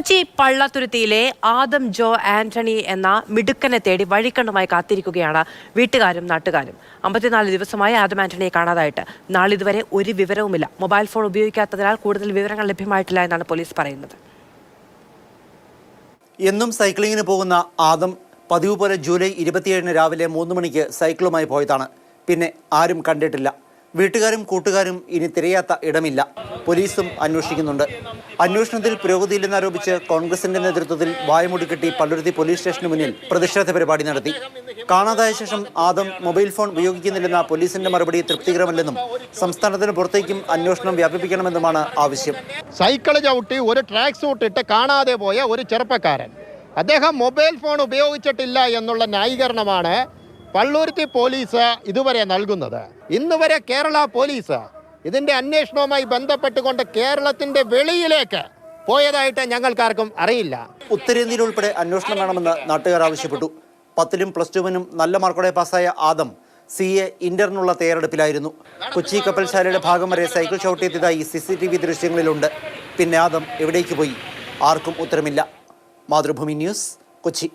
കൊച്ചി പള്ളത്തുരുത്തിയിലെ ആദം ജോ ആന്റണി എന്ന മിടുക്കനെ തേടി വഴിക്കണ്ണുമായി കാത്തിരിക്കുകയാണ് വീട്ടുകാരും നാട്ടുകാരും. അമ്പത്തിനാല് ദിവസമായി ആദം ആന്റണിയെ കാണാതായിട്ട്. നാളിതുവരെ ഒരു വിവരവുമില്ല. മൊബൈൽ ഫോൺ ഉപയോഗിക്കാത്തതിനാൽ കൂടുതൽ വിവരങ്ങൾ ലഭ്യമായിട്ടില്ല എന്നാണ് പോലീസ് പറയുന്നത്. എന്നും സൈക്ലിങ്ങിന് പോകുന്ന ആദം പതിവ് പോലെ ജൂലൈ ഇരുപത്തിയേഴിന് രാവിലെ മൂന്ന് മണിക്ക് സൈക്കിളുമായി പോയതാണ്. പിന്നെ ആരും കണ്ടിട്ടില്ല. വീട്ടുകാരും കൂട്ടുകാരും ഇനി തിരയാത്ത ഇടമില്ല. പോലീസും അന്വേഷിക്കുന്നുണ്ട്. അന്വേഷണത്തിൽ പുരോഗതിയില്ലെന്നാരോപിച്ച് കോൺഗ്രസിന്റെ നേതൃത്വത്തിൽ വായ്മുടിക്കെട്ടി പള്ളുരുത്തി പോലീസ് സ്റ്റേഷന് മുന്നിൽ പ്രതിഷേധ പരിപാടി നടത്തി. കാണാതായ ശേഷം ആദം മൊബൈൽ ഫോൺ ഉപയോഗിക്കുന്നില്ലെന്ന പോലീസിന്റെ മറുപടി തൃപ്തികരമല്ലെന്നും സംസ്ഥാനത്തിന് പുറത്തേക്കും അന്വേഷണം വ്യാപിപ്പിക്കണമെന്നുമാണ് ആവശ്യം. സൈക്കിൾ ചവിട്ടി ഒരു ട്രാക്ക് സൂട്ട് ഇട്ട് കാണാതെ പോയ ഒരു ചെറുപ്പക്കാരൻ. അദ്ദേഹം മൊബൈൽ ഫോൺ ഉപയോഗിച്ചിട്ടില്ല എന്നുള്ള ന്യായീകരണമാണ് പള്ളൂരുത്തി പോലീസ് ഇതുവരെ നൽകുന്നത്. ഇന്ന് വരെ കേരള പോലീസ് ഇതിന്റെ അന്വേഷണവുമായി ബന്ധപ്പെട്ടുകൊണ്ട് കേരളത്തിന്റെ വെളിയിലേക്ക് പോയതായിട്ട് ഞങ്ങൾക്കാർക്കും അറിയില്ല. ഉത്തരേന്ത്യയിൽ ഉൾപ്പെടെ അന്വേഷണം വേണമെന്ന് നാട്ടുകാർ ആവശ്യപ്പെട്ടു. പത്തിലും പ്ലസ് ടുവിനും നല്ല മാർക്കോടെ പാസ്സായ ആദം സി എ ഇന്റർനുള്ള തയ്യാറെടുപ്പിലായിരുന്നു. കൊച്ചി കപ്പൽശാലയുടെ ഭാഗം വരെ സൈക്കിൾ ചവിട്ടിയെത്തിയതായി സി സി ടി വി ദൃശ്യങ്ങളിലുണ്ട്. പിന്നെ ആദം എവിടേക്ക് പോയി? ആർക്കും ഉത്തരമില്ല. മാതൃഭൂമി ന്യൂസ് കൊച്ചി.